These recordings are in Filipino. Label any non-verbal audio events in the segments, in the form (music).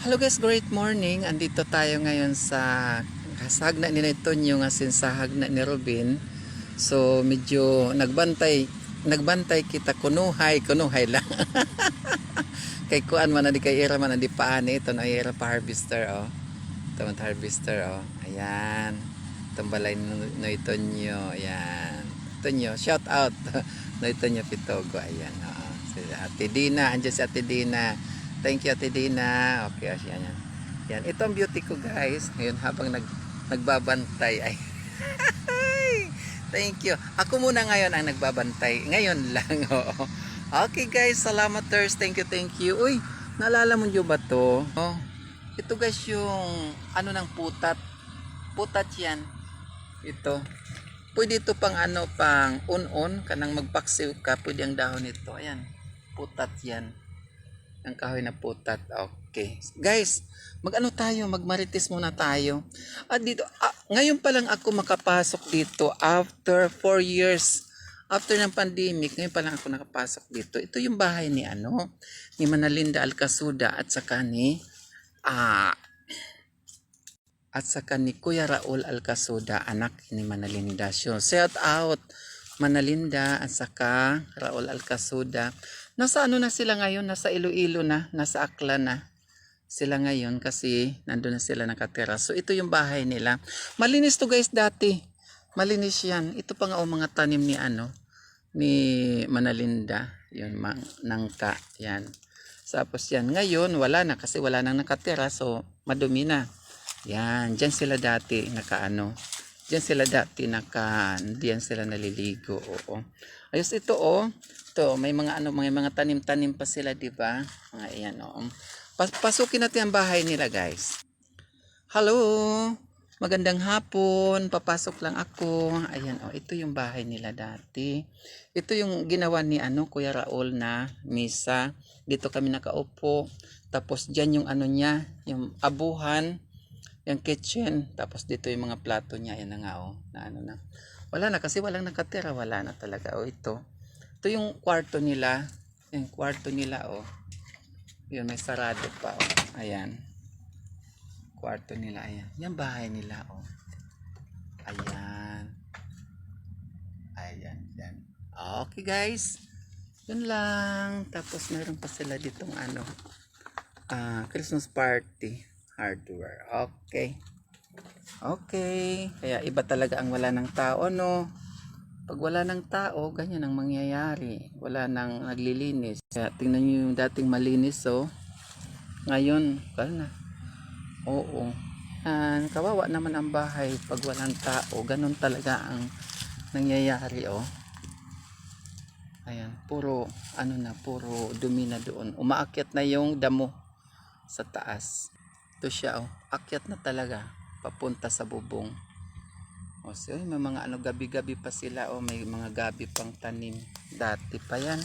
Hello guys, great morning. Andito tayo ngayon sa kasagna ni Tonyo nga sinsahagna ni Robin. So medyo nagbantay nagbantay kita kunuhay, kunuhay lang. (laughs) kay kuan man di kay ira man di paani ito na ira pa harvester oh. Ito harvester oh. Ayan. Tumbalay no Tonyo. Ayan. Tonyo, shout out. (laughs) no Tonyo Pitogo. Ayan. Oh. Si Ate Dina, andyan si Ate Dina. Thank you Ate Dina. Okay, oh, yan, yan. Yan, ang beauty ko guys. Ngayon habang nag, nagbabantay ay (laughs) Thank you. Ako muna ngayon ang nagbabantay. Ngayon lang, (laughs) oo. Okay guys, salamat Ters. Thank you, thank you. Uy, naalala mo nyo ba to? Oh, ito guys yung ano ng putat. Putat yan. Ito. Pwede ito pang ano, pang un-un. Kanang magpaksiw ka, pwede ang dahon nito. Ayan, putat yan ang kahoy na putat. Okay. Guys, mag-ano tayo, magmarites muna tayo. At dito, ah, ngayon pa lang ako makapasok dito after 4 years. After ng pandemic, ngayon pa lang ako nakapasok dito. Ito yung bahay ni ano, ni Manalinda Alcasuda at saka ni ah at saka ni Kuya Raul Alcasuda, anak ni Manalinda. Shout out Manalinda at saka Raul Alcasuda. Nasa ano na sila ngayon? Nasa Iloilo na, nasa Akla na sila ngayon kasi nandun na sila nakatira. So ito yung bahay nila. Malinis to guys dati. Malinis yan. Ito pa nga o mga tanim ni ano ni Manalinda. Yun, mang, nangka. Yan. Tapos yan. Ngayon wala na kasi wala nang nakatira. So madumi na. Yan. Diyan sila dati nakaano. Diyan sila dati naka, diyan sila naliligo. Oo. Ayos ito oh. Ito, may mga ano, mga mga tanim-tanim pa sila, 'di ba? Mga ayan oh. Pas pasukin natin ang bahay nila, guys. Hello. Magandang hapon. Papasok lang ako. Ayan oh, ito yung bahay nila dati. Ito yung ginawa ni ano, Kuya Raul na misa. Dito kami nakaupo. Tapos diyan yung ano niya, yung abuhan yung kitchen tapos dito yung mga plato niya yan na nga oh na ano na. Wala na kasi walang nakatira wala na talaga oh ito. Ito yung kwarto nila yung kwarto nila oh. Yun may sarado pa oh. Ayan. Kwarto nila ayan. Yan bahay nila oh. Ayan. Ayan yan. Okay guys. Yun lang. Tapos meron pa sila ditong ano ah Christmas party hardware. Okay. Okay. Kaya iba talaga ang wala ng tao, no? Pag wala ng tao, ganyan ang mangyayari. Wala nang naglilinis. Kaya tingnan nyo yung dating malinis, oh. Ngayon, kala na. Oo. Yan, kawawa naman ang bahay pag walang tao. Ganon talaga ang nangyayari, oh. Ayan, puro, ano na, puro dumi na doon. Umaakyat na yung damo sa taas. Ito siya, oh. Akyat na talaga. Papunta sa bubong. O, so, may mga ano, gabi-gabi pa sila. O, may mga gabi pang tanim. Dati pa yan.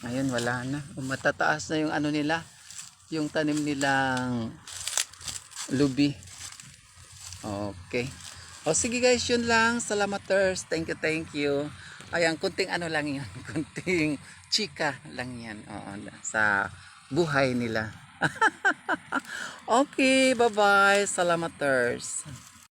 Ngayon, wala na. O, matataas na yung ano nila. Yung tanim nilang lubi. Okay. O, sige guys, yun lang. Salamaters. Thank you, thank you. Ayan, kunting ano lang yan. (laughs) Kunting chika lang yan. Oo, sa buhay nila. (laughs) okay, bye-bye. Salamaters.